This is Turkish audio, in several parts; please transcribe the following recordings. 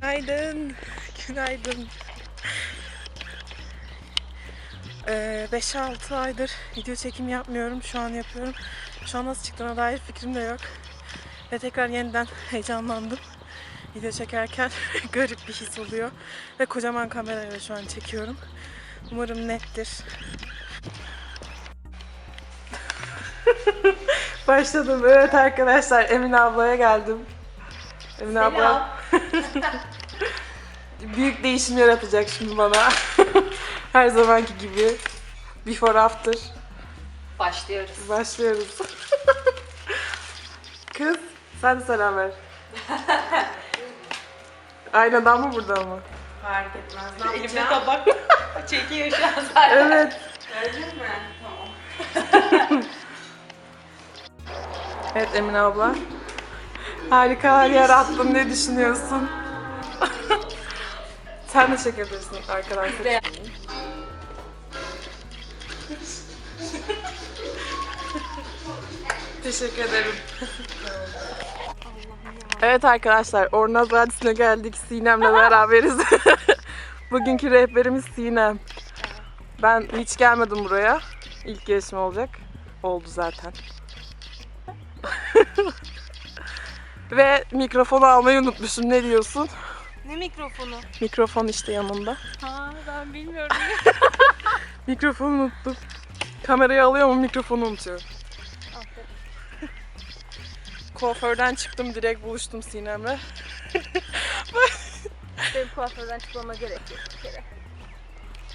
Günaydın. Günaydın. Ee, 5-6 aydır video çekim yapmıyorum. Şu an yapıyorum. Şu an nasıl çıktığına dair fikrim de yok. Ve tekrar yeniden heyecanlandım. Video çekerken garip bir his oluyor. Ve kocaman kamerayla şu an çekiyorum. Umarım nettir. Başladım. Evet arkadaşlar Emine ablaya geldim. Emine abla büyük değişim yaratacak şimdi bana. Her zamanki gibi. Before after. Başlıyoruz. Başlıyoruz. Kız sen de selam ver. Aynadan mı buradan mı? Fark etmez. Ne Elimde tabak çekiyor şu an zaten. Evet. Öyle mi? Tamam. Evet Emine abla. Harikalar yarattın. Ne düşünüyorsun? Sen de çekebilirsin arkadaşlar. Teşekkür ederim. Evet arkadaşlar, Ornaz Vadisi'ne geldik. Sinem'le beraberiz. Bugünkü rehberimiz Sinem. Ben hiç gelmedim buraya. İlk gelişim olacak. Oldu zaten. Ve mikrofonu almayı unutmuşum. Ne diyorsun? Ne mikrofonu? Mikrofon işte yanında. Ha ben bilmiyorum. Mikrofonu unuttum. Kamerayı alıyor ama mikrofonu unutuyorum. Kuaförden çıktım direkt buluştum Sinem'le. Benim kuaförden çıkmama gerek yok bir kere.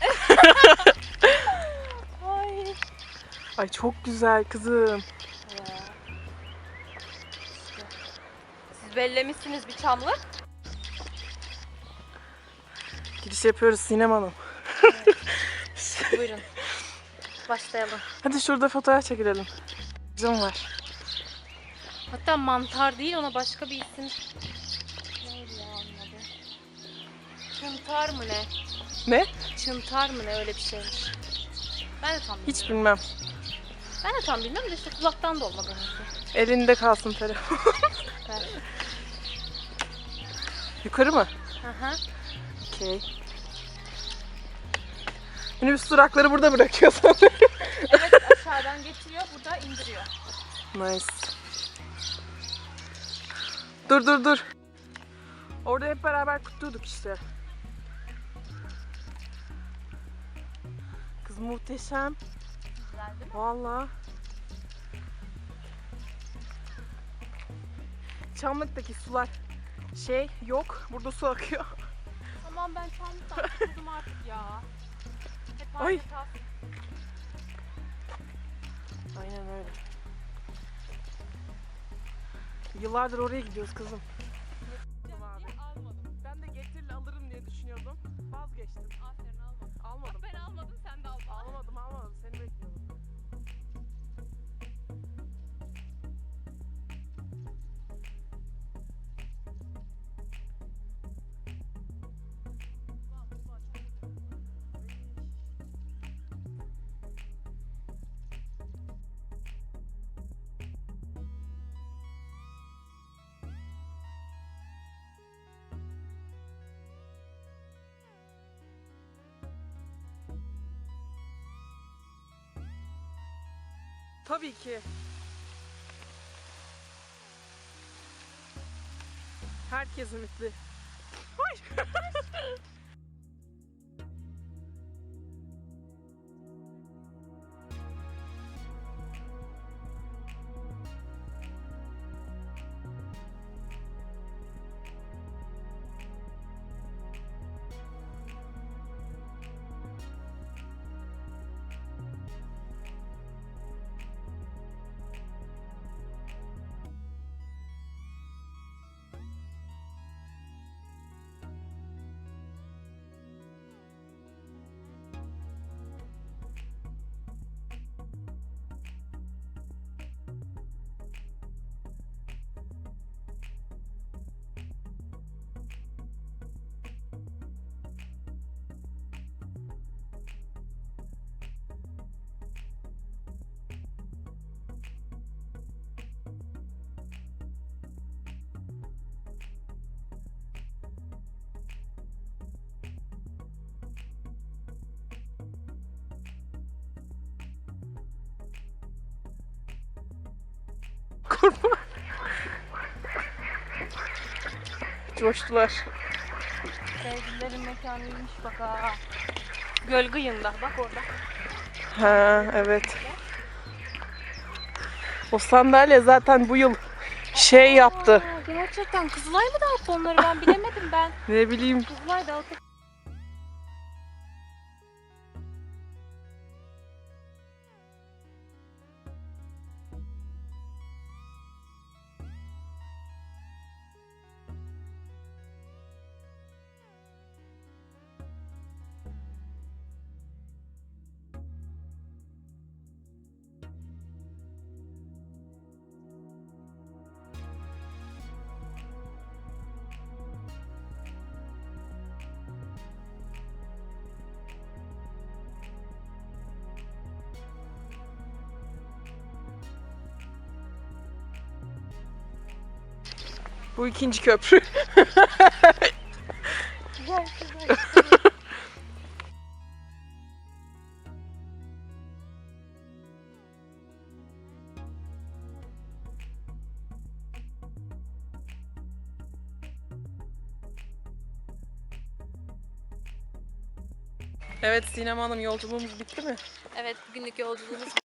Ay. Ay çok güzel kızım. Bellemişsiniz bir çamlı. Giriş yapıyoruz Sinem Hanım. Buyurun. Başlayalım. Hadi şurada fotoğraf çekilelim. Canım var. Hatta mantar değil ona başka bir isim. Neydi ya onun adı? Çıntar mı ne? Ne? Çıntar mı ne öyle bir şeymiş. Ben de tam bilmiyorum. Hiç bilmem. Ben de tam bilmiyorum da işte kulaktan dolma benimki. Elinde kalsın telefon. Yukarı mı? Hı hı. Okey. Minibüs durakları burada bırakıyor sanırım. Evet aşağıdan geçiriyor burada indiriyor. Nice. Dur dur dur. Orada hep beraber kutluyorduk işte. Kız muhteşem. Güzel değil mi? Valla. Çamlık'taki sular şey yok. Burada su akıyor. Tamam ben çamlıktan kurtuldum artık ya. Hep Ay. tas. Aynen öyle. Yıllardır oraya gidiyoruz kızım. almadım. Ben de getirle alırım diye düşünüyordum. Vazgeçtim. Aferin almadım. Almadım. Ben almadım sen de alma. Almadım almadım. Seni bekliyordum. Tabii ki. Herkes ümitli. Ay! Korkma. Coştular. Sevgililerin mekanıymış bak ha. Göl kıyında bak orada. Ha evet. O sandalye zaten bu yıl şey yaptı. Aa, gerçekten Kızılay mı dağıttı onları ben bilemedim ben. Ne bileyim. Kızılay dağıttı. Bu ikinci köprü. Evet Sinem Hanım yolculuğumuz bitti mi? Evet bugünlük yolculuğumuz